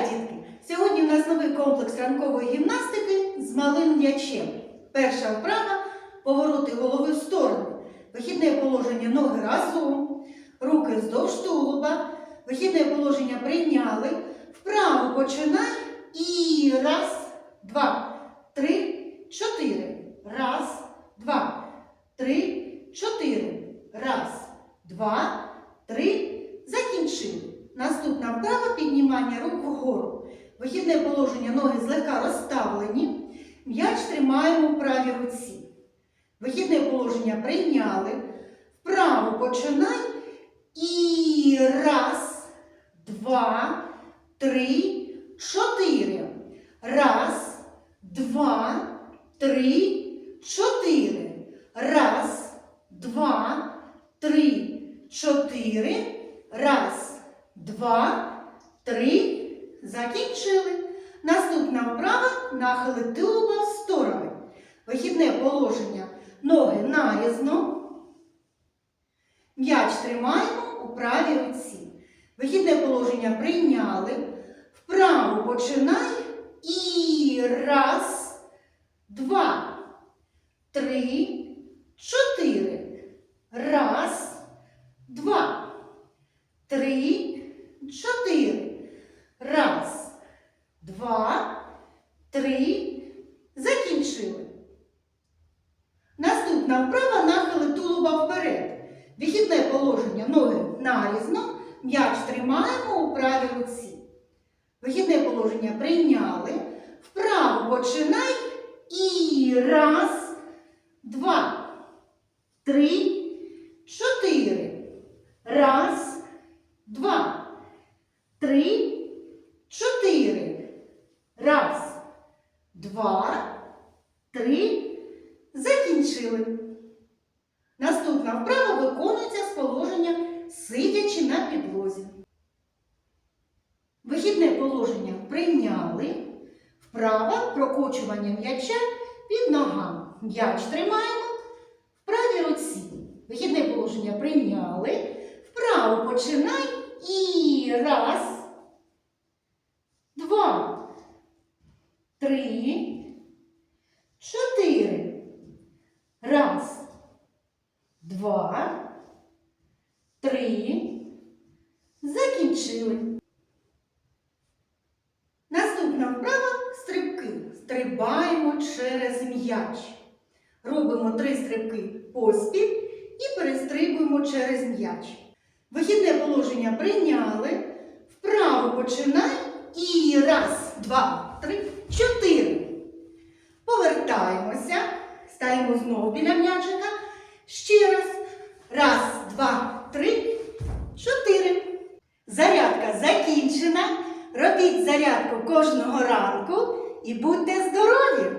дітки! Сьогодні у нас новий комплекс ранкової гімнастики з малим м'ячем. Перша вправа повороти голови в сторону. Вихідне положення ноги разом, руки вздовж тулуба. Вихідне положення прийняли. Вправо починай. І раз, два, три, чотири. Раз, два, три, чотири. Раз, два, три. Закінчили. Наступна вправа піднімання рук вгору. Вихідне положення ноги злегка розставлені. М'яч тримаємо в правій руці. Вихідне положення прийняли. Вправо починай. І раз, два, три, чотири. Раз, два, три, чотири. Раз, два, три, чотири. Раз, два, три. Закінчили. Наступна вправа нахили тулуба в сторони. Вихідне положення. Ноги нарізно. М'яч тримаємо у правій руці. Вихідне положення прийняли. Вправо починай. І раз, два, три, чотири. Раз, два, три, чотири. Раз, два, три. Закінчили. Наступна вправа нахили тулуба вперед. Вихідне положення ноги нарізно. М'яч тримаємо у правій руці. Вихідне положення прийняли. Вправо починай. І раз, два, три, чотири. Раз, два, три, чотири. Раз, два, три. Закінчили. Наступна вправа виконується з положення сидячи на підлозі. Вихідне положення прийняли. Вправа прокочування м'яча під ногами. М'яч тримаємо в правій руці. Вихідне положення прийняли. Вправо починай. І раз, два, три, чотири. Раз, два, три. Закінчили. Наступна вправа стрибки. Стрибаємо через м'яч. Робимо три стрибки поспіль і перестрибуємо через м'яч. Вихідне положення прийняли. Вправо починай. І раз, два, три, чотири. Повертаємося. Стаємо знову біля м'ячика. Ще раз. Раз, два, три, чотири. Зарядка закінчена. Робіть зарядку кожного ранку і будьте здорові!